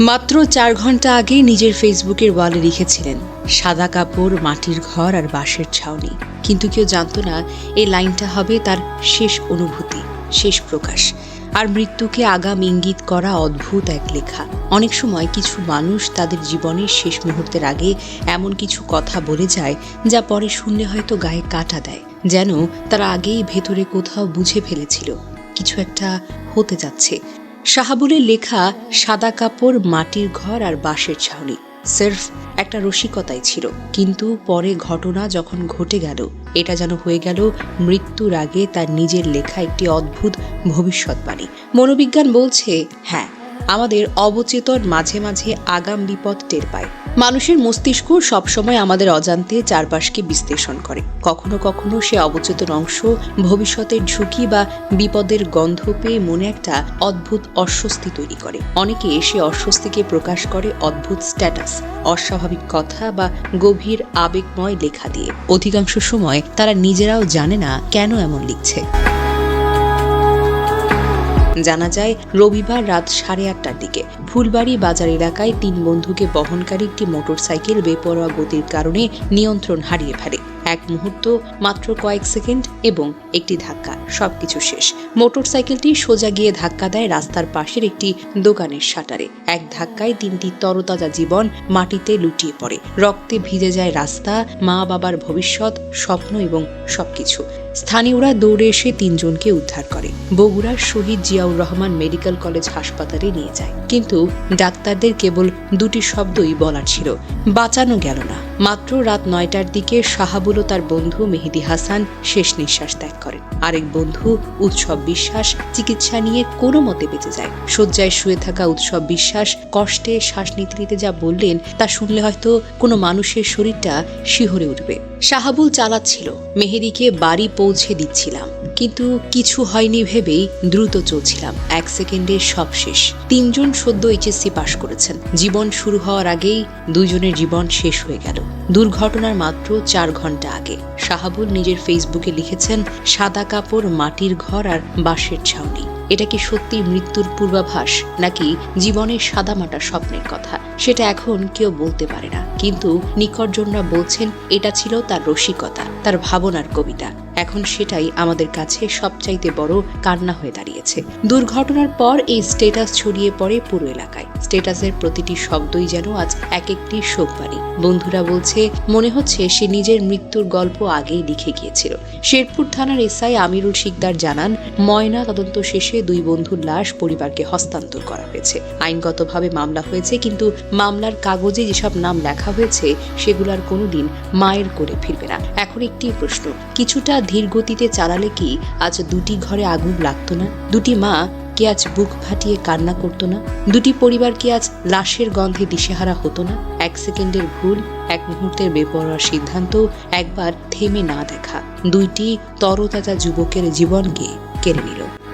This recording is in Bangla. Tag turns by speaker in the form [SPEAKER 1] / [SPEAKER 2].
[SPEAKER 1] মাত্র চার ঘণ্টা আগে নিজের ফেসবুকের ওয়ালে লিখেছিলেন সাদা কাপড়, মাটির ঘর আর বাঁশের ছাউনি। কিন্তু কেউ জানতো না, এই লাইনটা হবে তার শেষ অনুভূতি, শেষ প্রকাশ। আর মৃত্যুকে আগাম ইঙ্গিত করা অদ্ভুত এক লেখা। অনেক সময় কিছু মানুষ তাদের জীবনের শেষ মুহূর্তের আগে এমন কিছু কথা বলে যায়, যা পরে শুনলে হয়তো গায়ে কাটা দেয়, যেন তারা আগেই ভেতরে কোথাও বুঝে ফেলেছিল। কিছু একটা হতে যাচ্ছে। শাহাবুলের লেখা সাদা কাপড়, মাটির ঘর আর বাঁশের ছাউনি। সেরফ একটা রসিকতাই ছিল। কিন্তু পরে ঘটনা যখন ঘটে গেল, এটা যেন হয়ে গেল মৃত্যুর আগে তার নিজের লেখা একটি অদ্ভুত ভবিষ্যৎবাণী। মনোবিজ্ঞান বলছে হ্যাঁ আমাদের অবচেতন মাঝে মাঝে আগাম বিপদ টের পায়। মানুষের মস্তিষ্ক সবসময় আমাদের অজান্তে চারপাশকে বিশ্লেষণ করে। কখনো কখনো সে অবচেতন অংশ ভবিষ্যতের ঝুঁকি বা বিপদের গন্ধ পেয়ে মনে একটা অদ্ভুত অস্বস্তি তৈরি করে। অনেকে সে অস্বস্তিকে প্রকাশ করে অদ্ভুত স্ট্যাটাস, অস্বাভাবিক কথা বা গভীর আবেগময় লেখা দিয়ে। অধিকাংশ সময় তারা নিজেরাও জানে না কেন এমন লিখছে। জানা যায় রবিবার রাত সাড়ে আটটার দিকে। ফুলবাড়ি বাজার এলাকায় তিন বন্ধুকে বহনকারী একটি মোটরসাইকেল বেপরোয়া গতির কারণে নিয়ন্ত্রণ হারিয়ে ফেলে। এক মুহূর্ত, মাত্র কয়েক সেকেন্ড এবং একটি ধাক্কা, সবকিছু শেষ। মোটরসাইকেলটি সোজা গিয়ে ধাক্কা দেয় রাস্তার পাশের একটি দোকানের শাটারে। এক ধাক্কায় তিনটি তরতাজা জীবন মাটিতে লুটিয়ে পড়ে। রক্তে ভিজে যায় রাস্তা, মা বাবার ভবিষ্যৎ, স্বপ্ন এবং সবকিছু। স্থানীয়রা দৌড়ে এসে তিনজনকে উদ্ধার করে। বগুড়ার শহীদ জিয়াউর রহমান মেডিকেল কলেজ হাসপাতালে নিয়ে যায়। কিন্তু ডাক্তারদের কেবল দুটি শব্দই বলার ছিল, বাঁচানো গেল না। মাত্র রাত নয়টার দিকে শাহাবুল ও তার বন্ধু মেহেদি হাসান শেষ নিঃশ্বাস ত্যাগ করেন। আরেক বন্ধু উৎসব বিশ্বাস, চিকিৎসা নিয়ে কোনো মতে বেঁচে যায়। শয্যায় শুয়ে থাকা উৎসব বিশ্বাস, কষ্টে শ্বাস নিতে যা বললেন, তা শুনলে হয়তো কোনো মানুষের শরীরটা শিহরে উঠবে। শাহাবুল চালাচ্ছিল। মেহেদিকে বাড়ি পৌঁছে দিচ্ছিলাম। কিন্তু কিছু হয়নি ভেবেই দ্রুত চলছিলাম। এক সেকেন্ডে সব শেষ। তিনজন সদ্য এইচএসসি পাশ করেছেন। জীবন শুরু হওয়ার আগেই দুজনের জীবন শেষ হয়ে গেল। দুর্ঘটনার মাত্র চার ঘণ্টা আগে। শাহাবুল নিজের ফেসবুকে লিখেছেন, সাদা কাপড়, মাটির ঘর আর বাঁশের ছাউনি। এটা কি সত্যি মৃত্যুর পূর্বাভাস, নাকি জীবনের সাদামাটা স্বপ্নের কথা? সেটা এখন কেউ বলতে পারে না। কিন্তু নিকটজনরা বলছেন, এটা ছিল তার রসিকতা, তার ভাবনার কবিতা। এখন সেটাই আমাদের কাছে সবচাইতে বড় কান্না হয়ে দাঁড়িয়েছে। দুর্ঘটনার পর এই স্টেটাস ছড়িয়ে পড়ে পুরো এলাকায়। স্টেটাসের প্রতিটি শব্দই যেন আজ এক একটি শোকবাণী। বন্ধুরা বলছে, মনে হচ্ছে সে নিজের মৃত্যুর গল্প আগেই লিখে গিয়েছিল। শেরপুর থানার এসআই আমিরুল শিকদার জানান, ময়না তদন্ত শেষে দুই বন্ধুর লাশ পরিবারকে হস্তান্তর করা হয়েছে। আইনগতভাবে মামলা হয়েছে, কিন্তু মামলার কাগজে যেসব নাম লেখা হয়েছে, সেগুলো আর কোনোদিন মায়ের করে ফিরবে না। এখন একটি প্রশ্ন, কিছুটা ধীর গতিতে চালালে কি আজ দুটি ঘরে আগুন লাগতো না? দুটি মা কি আজ বুক ফাটিয়ে কান্না করতো না? দুটি পরিবার কি আজ লাশের গন্ধে দিশেহারা হতো না? এক সেকেন্ডের ভুল, এক মুহূর্তের বেপরোয়া সিদ্ধান্ত একবার থেমে না দেখা। দুইটি তরতাজা যুবকের জীবনকে কেড়ে নিল।